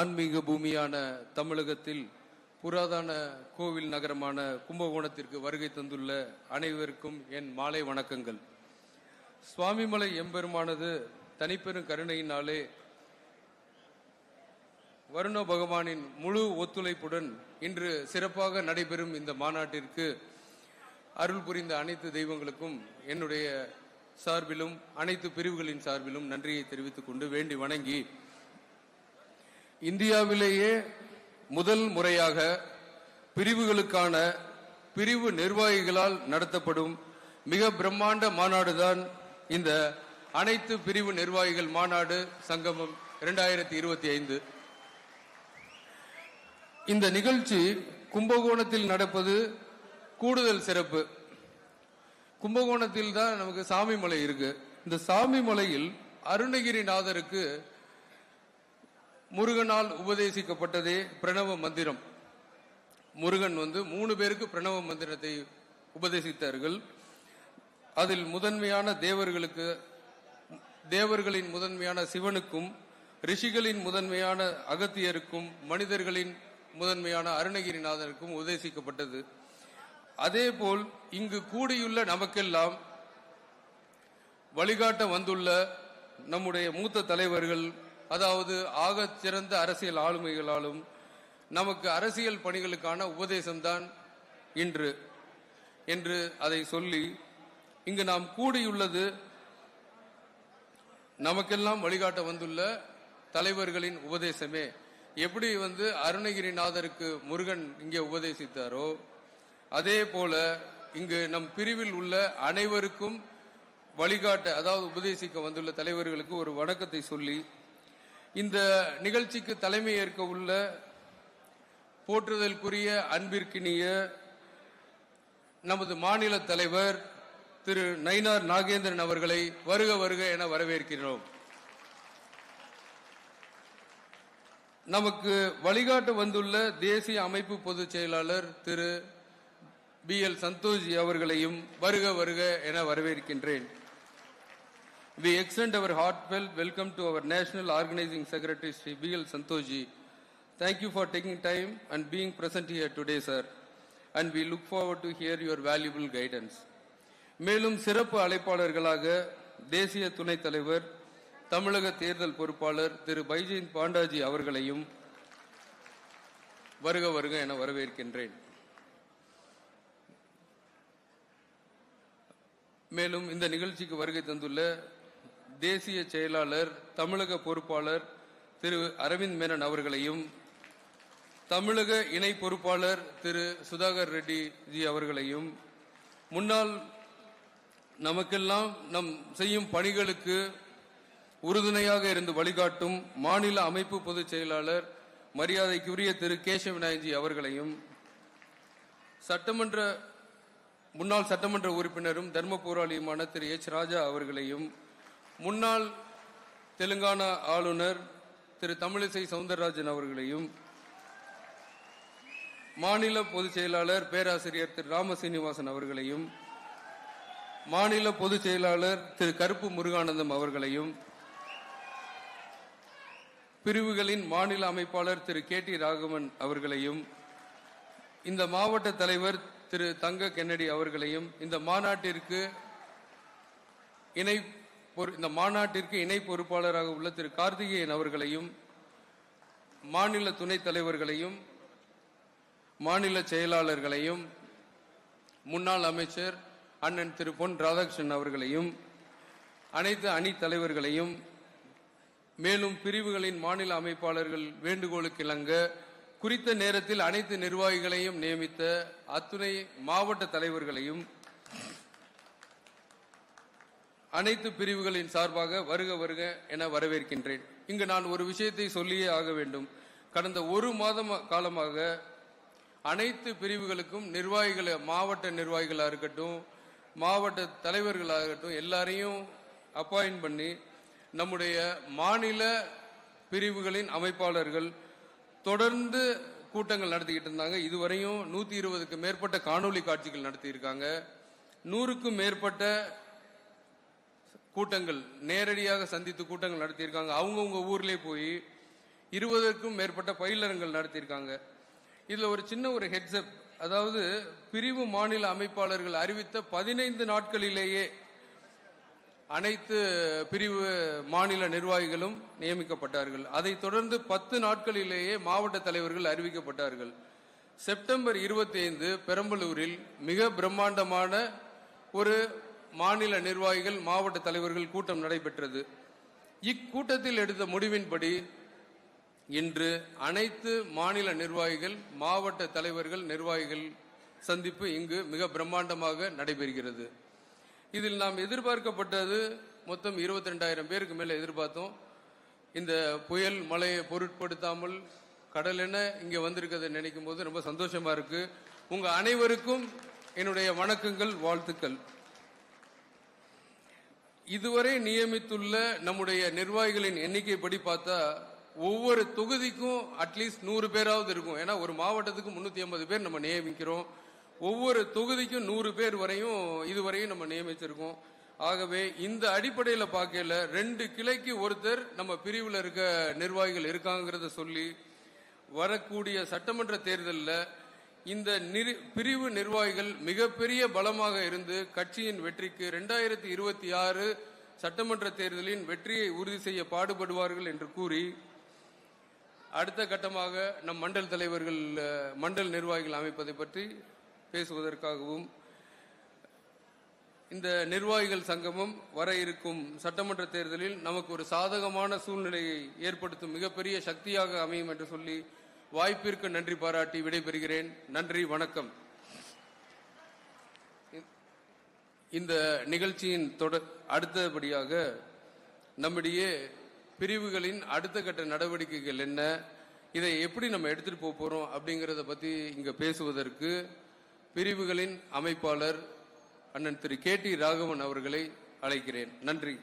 ஆன்மீக பூமியான தமிழகத்தில் புராதன கோவில் நகரமான கும்பகோணத்திற்கு வருகை தந்துள்ள அனைவருக்கும் என் மாலை வணக்கங்கள். சுவாமிமலை எம்பெருமானது தனிப்பெரும் கருணையினாலே வருண பகவானின் முழு ஒத்துழைப்புடன் இன்று சிறப்பாக நடைபெறும் இந்த மாநாட்டிற்கு அருள் புரிந்த அனைத்து தெய்வங்களுக்கும் என்னுடைய சார்பிலும் அனைத்து பிரிவுகளின் சார்பிலும் நன்றியை தெரிவித்துக் கொண்டு வேண்டி வணங்கி இந்தியாவிலேயே முதல் முறையாக பிரிவுகளுக்கான பிரிவு நிர்வாகிகளால் நடத்தப்படும் மிக பிரம்மாண்ட மாநாடுதான் இந்த அனைத்து பிரிவு நிர்வாகிகள் மாநாடு சங்கமம் இரண்டாயிரத்தி இருபத்தி ஐந்து. இந்த நிகழ்ச்சி கும்பகோணத்தில் நடப்பது கூடுதல் சிறப்பு. கும்பகோணத்தில் தான் நமக்கு சாமி மலை இருக்கு. இந்த சாமி மலையில் அருணகிரிநாதருக்கு முருகனால் உபதேசிக்கப்பட்டதே பிரணவ மந்திரம். முருகன் வந்து மூணு பேருக்கு பிரணவ மந்திரத்தை உபதேசித்தார்கள். அதில் முதன்மையான தேவர்களுக்கு தேவர்களின் முதன்மையான சிவனுக்கும் ரிஷிகளின் முதன்மையான அகத்தியருக்கும் மனிதர்களின் முதன்மையான அருணகிரிநாதருக்கும் உபதேசிக்கப்பட்டது. அதேபோல் இங்கு கூடியுள்ள நமக்கெல்லாம் வழிகாட்ட வந்துள்ள நம்முடைய மூத்த தலைவர்கள் அதாவது ஆக சிறந்த அரசியல் ஆளுமைகளாலும் நமக்கு அரசியல் பணிகளுக்கான உபதேசம்தான் இன்று. என்று அதை சொல்லி இங்கு நாம் கூடியுள்ளது நமக்கெல்லாம் வழிகாட்ட வந்துள்ள தலைவர்களின் உபதேசமே. எப்படி வந்து அருணகிரிநாதருக்கு முருகன் இங்கே உபதேசித்தாரோ அதே போல இங்கு நம் பிரிவில் உள்ள அனைவருக்கும் வழிகாட்ட அதாவது உபதேசிக்க வந்துள்ள தலைவர்களுக்கு ஒரு வணக்கத்தை சொல்லி இந்த நிகழ்ச்சிக்கு தலைமை ஏற்க உள்ள போற்றுதலுக்குரிய அன்பிற்கினிய நமது மாநில தலைவர் திரு நயினார் நாகேந்திரன் அவர்களை வருக வருக என வரவேற்கிறோம். நமக்கு வழிகாட்ட வந்துள்ள தேசிய அமைப்பு பொதுச் செயலாளர் திரு பி எல் சந்தோஷ் அவர்களையும் வருக வருக என வரவேற்கின்றேன். We extend our heartfelt welcome to our National Organizing Secretary Sri B.L. Santoji. Thank you for taking time and being present here today, sir. And we look forward to hear your valuable guidance. மேலும் சிறப்பு அழைப்பாளர்களாக தேசிய துணைத் தலைவர் தமிழக தேர்தல் பொறுப்பாளர் திரு பைஜெயந்த் பாண்டாஜி அவர்களையும் வருக வருக என வரவேற்கின்றேன் மேலும் இந்த நிகழ்ச்சிக்கு வருகை தந்துள்ள தேசிய செயலாளர் தமிழக பொறுப்பாளர் திரு அரவிந்த் மேனன் அவர்களையும் தமிழக இணை பொறுப்பாளர் திரு சுதாகர் ரெட்டி ஜி அவர்களையும் முன்னாள் நமக்கெல்லாம் நம் செய்யும் பணிகளுக்கு உறுதுணையாக இருந்து வழிகாட்டும் மாநில அமைப்பு பொதுச் செயலாளர் மரியாதைக்குரிய திரு கேசவ விநாயகி அவர்களையும் சட்டமன்ற முன்னாள் சட்டமன்ற உறுப்பினரும் தர்ம போராளியுமான திரு எச். ராஜா அவர்களையும் முன்னாள் தெலுங்கானா ஆளுநர் திரு தமிழிசை சவுந்தரராஜன் அவர்களையும் மாநில பொதுச் செயலாளர் பேராசிரியர் திரு ராமசீனிவாசன் அவர்களையும் மாநில பொதுச் செயலாளர் திரு கருப்பு முருகானந்தம் அவர்களையும் பிரிவுகளின் மாநில அமைப்பாளர் திரு கே டி ராகவன் அவர்களையும் இந்த மாவட்ட தலைவர் திரு தங்க கென்னடி அவர்களையும் இந்த மாநாட்டிற்கு இணை இந்த மாநாட்டிற்கு இணை பொறுப்பாளராக உள்ள திரு கார்த்திகேயன் அவர்களையும் மாநில துணைத் தலைவர்களையும் மாநில செயலாளர்களையும் முன்னாள் அமைச்சர் அண்ணன் திரு பொன் ராதாகிருஷ்ணன் அவர்களையும் அனைத்து அணி தலைவர்களையும் மேலும் பிரிவுகளின் மாநில அமைப்பாளர்கள் வேண்டுகோளுக்கு இணங்க குறித்த நேரத்தில் அனைத்து நிர்வாகிகளையும் நியமித்த அத்துணை மாவட்ட தலைவர்களையும் அனைத்து பிரிவுகளின் சார்பாக வருக வருக என வரவேற்கின்றேன். இங்கு நான் ஒரு விஷயத்தை சொல்லியே ஆக வேண்டும். கடந்த ஒரு மாதம் காலமாக அனைத்து பிரிவுகளுக்கும் நிர்வாகிகளை மாவட்ட நிர்வாகிகளாக இருக்கட்டும் மாவட்ட தலைவர்களாக இருக்கட்டும் எல்லாரையும் அப்பாயின்ட் பண்ணி நம்முடைய மாநில பிரிவுகளின் அமைப்பாளர்கள் தொடர்ந்து கூட்டங்கள் நடத்திக்கிட்டு இருந்தாங்க. இதுவரையும் நூற்றி இருபதுக்கு மேற்பட்ட காணொளி காட்சிகள் நடத்தியிருக்காங்க. நூறுக்கும் மேற்பட்ட கூட்டங்கள் நேரடியாக சந்தித்து கூட்டங்கள் நடத்தியிருக்காங்க. அவங்கவுங்க ஊர்லேயே போய் இருபதற்கும் மேற்பட்ட பயிலரங்கள் நடத்தியிருக்காங்க. இதில் ஒரு சின்ன ஒரு ஹெட்ஸ்அப் அதாவது பிரிவு மாநில அமைப்பாளர்கள் அறிவித்த பதினைந்து நாட்களிலேயே அனைத்து பிரிவு மாநில நிர்வாகிகளும் நியமிக்கப்பட்டார்கள். அதைத் தொடர்ந்து பத்து நாட்களிலேயே மாவட்ட தலைவர்கள் அறிவிக்கப்பட்டார்கள். செப்டம்பர் 25 பெரம்பலூரில் மிக பிரம்மாண்டமான ஒரு மாநில நிர்வாகிகள் மாவட்ட தலைவர்கள் கூட்டம் நடைபெற்றது. இக்கூட்டத்தில் எடுத்த முடிவின்படி இன்று அனைத்து மாநில நிர்வாகிகள் மாவட்ட தலைவர்கள் நிர்வாகிகள் சந்திப்பு இங்கு மிக பிரம்மாண்டமாக நடைபெறுகிறது. இதில் நாம் எதிர்பார்க்கப்பட்டது மொத்தம் 22000 பேருக்கு மேல எதிர்பார்த்தோம். இந்த புயல் மழையை பொருட்படுத்தாமல் கடல் என இங்கே வந்திருக்கிறதை நினைக்கும் போது ரொம்ப சந்தோஷமா இருக்கு. உங்க அனைவருக்கும் என்னுடைய வணக்கங்கள் வாழ்த்துக்கள். இதுவரை நியமித்துள்ள நம்முடைய நிர்வாகிகளின் எண்ணிக்கை படி பார்த்தா ஒவ்வொரு தொகுதிக்கும் அட்லீஸ்ட் நூறு பேராவது இருக்கும். ஏன்னா ஒரு மாவட்டத்துக்கு முன்னூத்தி ஐம்பது பேர் நம்ம நியமிக்கிறோம். ஒவ்வொரு தொகுதிக்கும் நூறு பேர் வரையும் இதுவரையும் நம்ம நியமிச்சிருக்கோம். ஆகவே இந்த அடிப்படையில் பார்க்கல ரெண்டு கிளைக்கு ஒருத்தர் நம்ம பிரிவில் இருக்க நிர்வாகிகள் இருக்காங்கிறத சொல்லி வரக்கூடிய சட்டமன்ற தேர்தலில் இந்த பிரிவு நிர்வாகிகள் மிகப்பெரிய பலமாக இருந்து கட்சியின் வெற்றிக்கு ரெண்டாயிரத்தி இருபத்தி ஆறு சட்டமன்ற தேர்தலின் வெற்றியை உறுதி செய்ய பாடுபடுவார்கள் என்று கூறி அடுத்த கட்டமாக நம் மண்டல் தலைவர்கள் மண்டல் நிர்வாகிகள் அமைப்பதை பற்றி பேசுவதற்காகவும் இந்த நிர்வாகிகள் சங்கமம் வர இருக்கும் சட்டமன்ற தேர்தலில் நமக்கு ஒரு சாதகமான சூழ்நிலையை ஏற்படுத்தும் மிகப்பெரிய சக்தியாக அமையும் என்று சொல்லி வாய்ப்பிற்கு நன்றி பாராட்டி விடைபெறுகிறேன். நன்றி வணக்கம். இந்த நிகழ்ச்சியின் தொடர் அடுத்தபடியாக நம்முடைய பிரிவுகளின் அடுத்த கட்ட நடவடிக்கைகள் என்ன இதை எப்படி நம்ம எடுத்துட்டு போக போறோம் அப்படிங்கறத பத்தி இங்க பேசுவதற்கு பிரிவுகளின் அமைப்பாளர் அண்ணன் திரு கே டி ராகவன் அவர்களை அழைக்கிறேன். நன்றி.